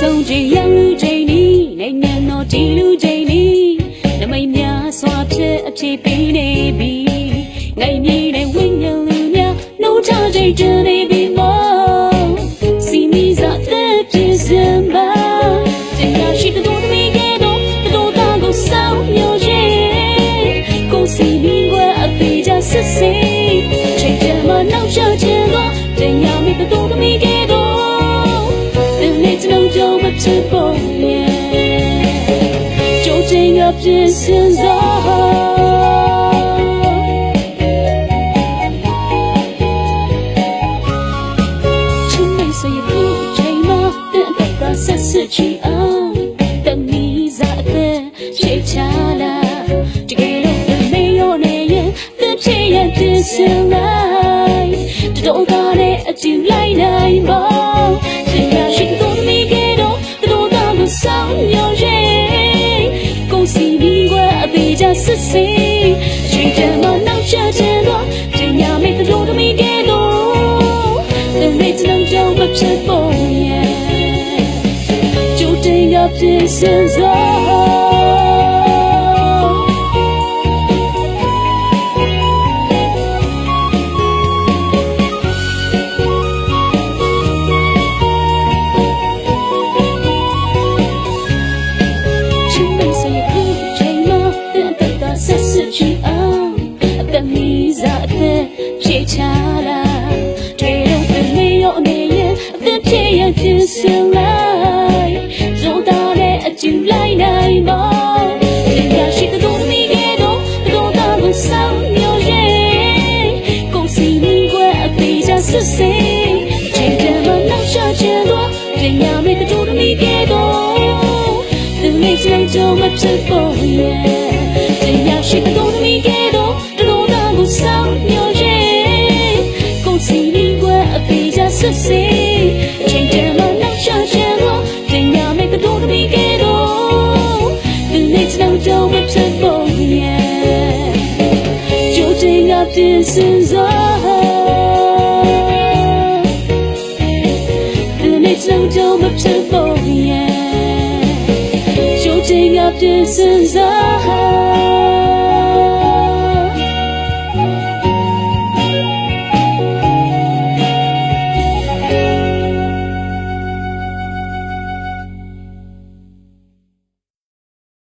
ဆုံးကြည်ရန်လူချိန်နီးနိုင်ငံတော်ဒီလူချိန်နီးနမိတ်များစွာဖြည့်အဖြည့်ပေးနေပြီနိုင်မြေတဲ့ဝိညာဉ်လူများနှုတ်ချချိန်တနေပြီ တော်ကြောင့်မဖြစ်ပေါ်ရဲ့ 究竟要变现在？亲妹岁月不ချိန်မှာတန်တကဆက်စစ်ချီအောင်တမီးစားတဲ့ချေချလာတကယ်လို့မေရောနေရင်တစ်ချေရပြင်းစင်လိုက်တတော်ကားနဲ့အကျူလိုက် ုက် တနေ့တလုံးကြောင့်မဖြစ်ပေါ်ရဲ့ကြိုတင်ကပြင်းစင်စားချ စစ်စေးချိန်တည်းမှာနောက်ရှချင်တော့တင်ရမေတဲ့တော်မီကတော့ The next night don't much for you. The young she don't me get on. The road I go sound your yeah. Go see me where a page just to see. Change them on now, shut your The young make the door to me get on. The next night don't much for you. Judging up this is love dissolve.